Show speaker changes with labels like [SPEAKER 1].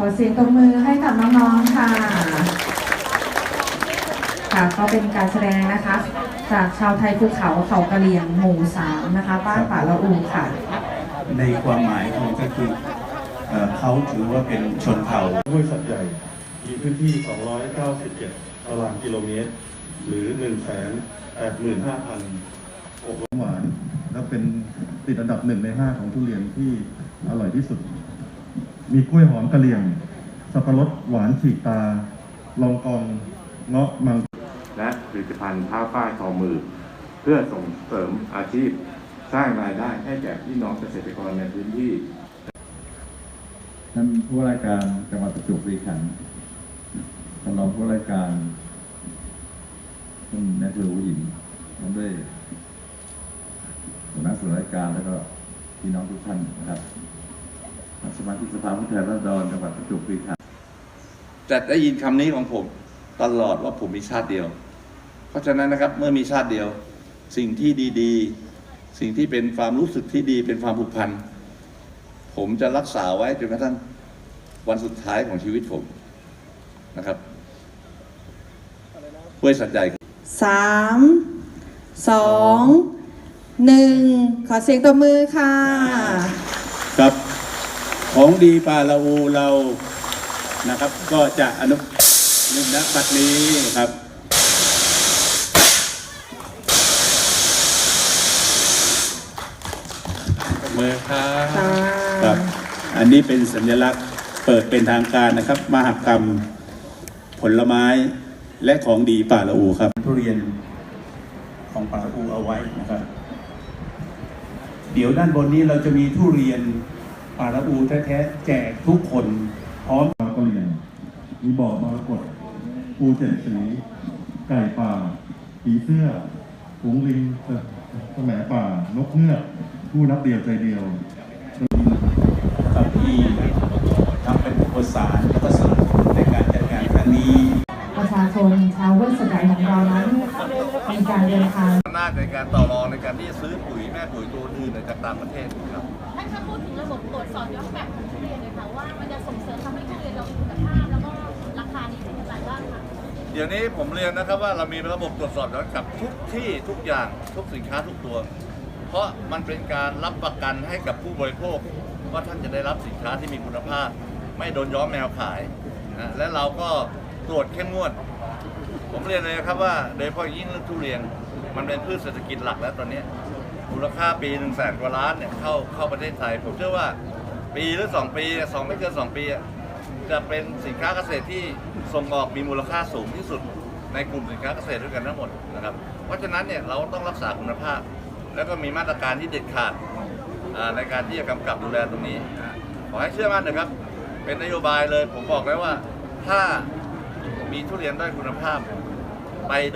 [SPEAKER 1] ขอเสียงตบมือให้กับน้องๆ ค่ะ ค่ะก็เป็นการแสดงนะคะ จากชาวไทยภูเขาเขากะเหรี่ยงหมู่สามนะคะ บ้านป่าละอูค่ะ
[SPEAKER 2] ในความหมายของก็คือเอ่อเขาถือว่าเป็นชนเผ่า
[SPEAKER 3] ห้วยสัตว์ใหญ่ มีพื้นที่ 297 ตารางกิโลเมตร หรือ 185,000
[SPEAKER 4] หวานและเป็นติดอันดับหนึ่งในห้าของทุเรียนที่อร่อยที่สุด มีกล้วยหอมกะเหรี่ยง สับปะรดหวานฉีกตา ลองกองเงาะมัง
[SPEAKER 5] และผลิตภัณฑ์ผ้าฝ้ายทอมือ เพื่อส่งเสริมอาชีพสร้างรายได้ให้แก่พี่น้องเกษตรกรในพื้นที่
[SPEAKER 6] ท่านผู้ว่าราชการจังหวัดประจวบคีรีขันธ์ท่านรองผู้ว่าราชการท่านนายทุหินพร้อมด้วยหัวหน้าส่วนราชการแล้วก็พี่น้องทุกท่านนะครับ สมาชิกสภาผู้แทนราษฎรจังหวัดประจวบคีรีขันธ์
[SPEAKER 7] จะได้ยินคำนี้ของผมตลอดว่าผมมีชาติเดียว เพราะฉะนั้นนะครับเมื่อมีชาติเดียว สิ่งที่ดีๆ สิ่งที่เป็นความรู้สึกที่ดีเป็นความผูกพันผมจะรักษาไว้จนกระทั่งวันสุดท้ายของชีวิตผมนะครับห้วยสัตว์ใหญ่
[SPEAKER 1] สามสองหนึ่งขอเสียงตบมือค่ะ
[SPEAKER 2] ครับ ของดีปาละอูเรานะครับ ก็จะอนุนุนักบัดนี้ครับมือครับครับ อันนี้เป็นสัญลักษณ์เปิดเป็นทางการนะครับ มหกรรมผลไม้และของดีป่าละอูครับ ทุเรียนของป่าละอูเอาไว้นะครับ เดี๋ยวด้านบนนี้เราจะมีทุเรียน ป่าละอูแท้ๆแจกทุกคน พร้อม
[SPEAKER 4] ปลากะเหรี่ยงมีบ่อมรกตปูเจ็ดสี ไก่ป่าผีเสื้อฝูงลิงสมป่า นกเงือกผู้นับเดียวใจเดียว
[SPEAKER 2] กับที่ทำเป็นอุปสารและก็สนับสนุนในการจัดงานครั้งนี้
[SPEAKER 1] ประชาชนชาวเวสต์ไดของเรานั้นมีการเดินทาง
[SPEAKER 7] อำ นาจในการต่อรองในการที่จะซื้อปุ๋ยแม่ปุ๋ยตัวอื่นจากต่างประเทศครับ
[SPEAKER 8] ท่านคะพูดถึงระบบตรวจสอบย้อนแบบของทุเรียนเลยค่ะว่ามันจะส่งเสริมทำให้ทุเรียนเรามีคุณภาพแล้วก็ราคานี้เป็นอย่างไรบ้างคะ
[SPEAKER 7] เดี๋ยวนี้ผมเรียนนะครับว่าเรามีระบบตรวจสอบย้อนกลับทุกที่ทุกอย่างทุกสินค้าทุกตัว เพราะมันเป็นการรับประกันให้กับผู้บริโภคว่าท่านจะได้รับสินค้าที่มีคุณภาพ ไม่โดนย้อมแมวขายนะและเราก็ตรวจเข้มงวด ผมเรียนเลยนะครับว่าโดยเฉพาะยิ่งเรื่องทุเรียน มันเป็นพืชเศรษฐกิจหลักแล้วตอนนี้มูลค่าปีหนึ่งแสนกว่าล้านเนี่ยเข้าเข้าประเทศไทย ผมเชื่อว่าปีหรือสองปีสองไม่เกินสองปี จะเป็นสินค้าเกษตรที่ส่งออกมีมูลค่าสูงที่สุด ในกลุ่มสินค้าเกษตรด้วยกันทั้งหมดนะครับ เพราะฉะนั้นเนี่ยเราต้องรักษาคุณภาพ แล้วก็มีมาตรการที่เด็ดขาดในการที่จะกำกับดูแลตรงนี้ ขอให้เชื่อมั่นนะครับ เป็นนโยบายเลยผมบอกแล้วว่าถ้า มีทุเรียนได้คุณภาพไป